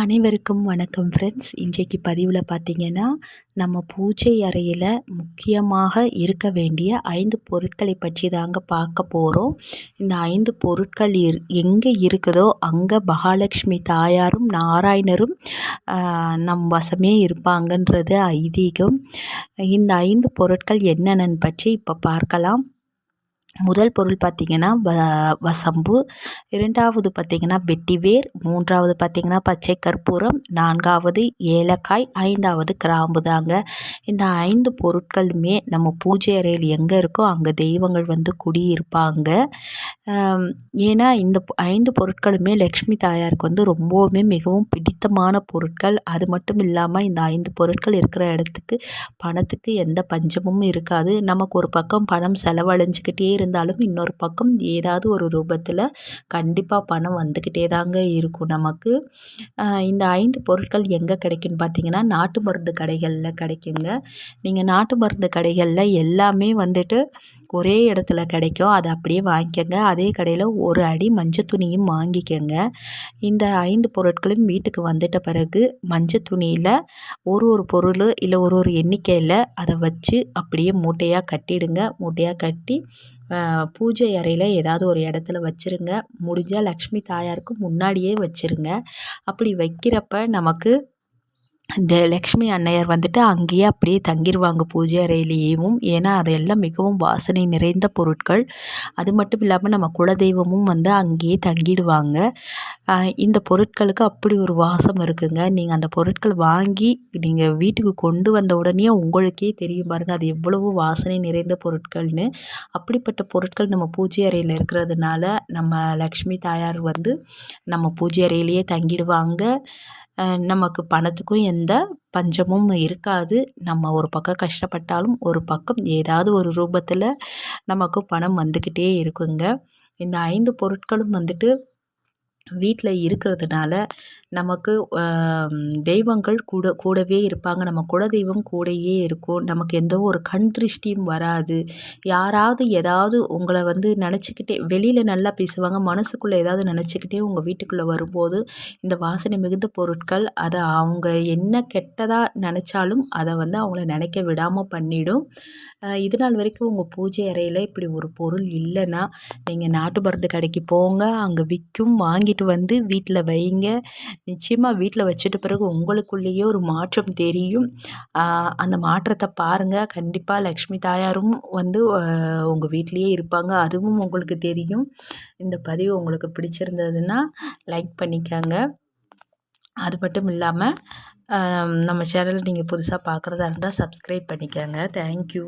அனைவருக்கும் வணக்கம் ஃப்ரெண்ட்ஸ் இன்றைக்கு பதிவில் பார்த்திங்கன்னா நம்ம பூஜை அறையில் முக்கியமாக இருக்க வேண்டிய ஐந்து பொருட்களை பற்றி தாங்க பார்க்க போகிறோம் இந்த ஐந்து பொருட்கள் இரு எங்கே இருக்குதோ அங்கே மகாலட்சுமி தாயாரும் நாராயணரும் நம் வசமே இருப்பாங்கன்றது ஐதீகம். இந்த ஐந்து பொருட்கள் என்னென்னு பற்றி இப்போ பார்க்கலாம். முதல் பொருள் பார்த்திங்கன்னா வ வசம்பு. இரண்டாவது பார்த்திங்கன்னா வெட்டிவேர். மூன்றாவது பார்த்திங்கன்னா பச்சை கற்பூரம். நான்காவது ஏலக்காய். ஐந்தாவது கிராம்பு தாங்க. இந்த ஐந்து பொருட்களுமே நம்ம பூஜை அறையில் எங்கே இருக்கோ அங்கே தெய்வங்கள் வந்து குடியிருப்பாங்க. ஏன்னா இந்த ஐந்து பொருட்களுமே லக்ஷ்மி தாயாருக்கு வந்து ரொம்பவுமே மிகவும் பிடித்தமான பொருட்கள். அது மட்டும் இல்லாமல் இந்த ஐந்து பொருட்கள் இருக்கிற இடத்துக்கு பணத்துக்கு எந்த பஞ்சமும் இருக்காது. நமக்கு ஒரு பக்கம் பணம் செலவழிஞ்சிக்கிட்டே இருந்தாலும் இன்னொரு பக்கம் ஏதாவது ஒரு ரூபத்தில் கண்டிப்பாக பணம் வந்துக்கிட்டே தாங்க இருக்கும் நமக்கு. இந்த ஐந்து பொருட்கள் எங்கே கிடைக்குன்னு பார்த்தீங்கன்னா நாட்டு மருந்து கடைகளில் கிடைக்குங்க. நீங்கள் நாட்டு மருந்து கடைகளில் எல்லாமே வந்துட்டு ஒரே இடத்துல கிடைக்கும். அதை அப்படியே வாங்கிக்கோங்க. அதே கடையில் ஒரு அடி மஞ்சள் துணியும் வாங்கிக்கோங்க. இந்த ஐந்து பொருட்களும் வீட்டுக்கு வந்துட்ட பிறகு மஞ்சள் துணியில் ஒரு ஒரு பொருள் இல்லை ஒரு ஒரு எண்ணிக்கையில் அதை வச்சு அப்படியே மூட்டையாக கட்டிடுங்க. மூட்டையாக கட்டி பூஜை அறையில் ஏதாவது ஒரு இடத்துல வச்சுருங்க. முடிஞ்சால் லக்ஷ்மி தாயாருக்கு முன்னாடியே வச்சுருங்க. அப்படி வைக்கிறப்ப நமக்கு இந்த லக்ஷ்மி அன்னையர் வந்துட்டு அங்கேயே அப்படியே தங்கிடுவாங்க பூஜை அறையிலேயும். ஏன்னா அதெல்லாம் மிகவும் வாசனை நிறைந்த பொருட்கள். அது மட்டும் இல்லாமல் நம்ம குலதெய்வமும் வந்து அங்கேயே தங்கிடுவாங்க. இந்த பொருட்களுக்கு அப்படி ஒரு வாசம் இருக்குங்க. நீங்கள் அந்த பொருட்கள் வாங்கி நீங்கள் வீட்டுக்கு கொண்டு வந்த உடனே உங்களுக்கே தெரியும் பாருங்கள் அது எவ்வளவு வாசனை நிறைந்த பொருட்கள்னு. அப்படிப்பட்ட பொருட்கள் நம்ம பூஜை அறையில் இருக்கிறதுனால நம்ம லக்ஷ்மி தாயார் வந்து நம்ம பூஜை அறையிலேயே தங்கிடுவாங்க. நமக்கு பணத்துக்கும் எந்த பஞ்சமும் இருக்காது. நம்ம ஒரு பக்கம் கஷ்டப்பட்டாலும் ஒரு பக்கம் ஏதாவது ஒரு ரூபத்தில் நமக்கு பணம் வந்துக்கிட்டே இருக்குங்க. இந்த ஐந்து பொருட்களும் வந்துட்டு வீட்டில் இருக்கிறதுனால நமக்கு தெய்வங்கள் கூட கூடவே இருப்பாங்க. நம்ம குலதெய்வம் கூடயே இருக்கும். நமக்கு எந்த ஒரு கண் திருஷ்டியும் வராது. யாராவது ஏதாவது உங்களை வந்து நினச்சிக்கிட்டே வெளியில் நல்லா பேசுவாங்க. மனசுக்குள்ளே ஏதாவது நினச்சிக்கிட்டே உங்கள் வீட்டுக்குள்ளே வரும்போது இந்த வாசனை மிகுந்த பொருட்கள் அதை அவங்க என்ன கெட்டதாக நினச்சாலும் அதை வந்து அவங்கள நினைக்க விடாமல் பண்ணிடும். இது நாள் வரைக்கும் உங்கள் பூஜை அறையில் இப்படி ஒரு பொருள் இல்லைன்னா நீங்கள் நாட்டு மருந்து கடைக்கு போங்க. அங்கே விற்கும் வாங்கி வாங்கிட்டு வந்து வீட்டில் வைங்க. நிச்சயமாக வீட்டில் வச்சுட்ட பிறகு உங்களுக்குள்ளேயே ஒரு மாற்றம் தெரியும். அந்த மாற்றத்தை பாருங்கள் கண்டிப்பாக லக்ஷ்மி தாயாரும் வந்து உங்கள் வீட்லேயே இருப்பாங்க. அதுவும் உங்களுக்கு தெரியும். இந்த பதிவு உங்களுக்கு பிடிச்சிருந்ததுன்னா லைக் பண்ணிக்கோங்க. அது மட்டும் இல்லாமல் நம்ம சேனலில் நீங்கள் புதுசாக பார்க்குறதா இருந்தால் சப்ஸ்கிரைப் பண்ணிக்கோங்க. தேங்க்யூ.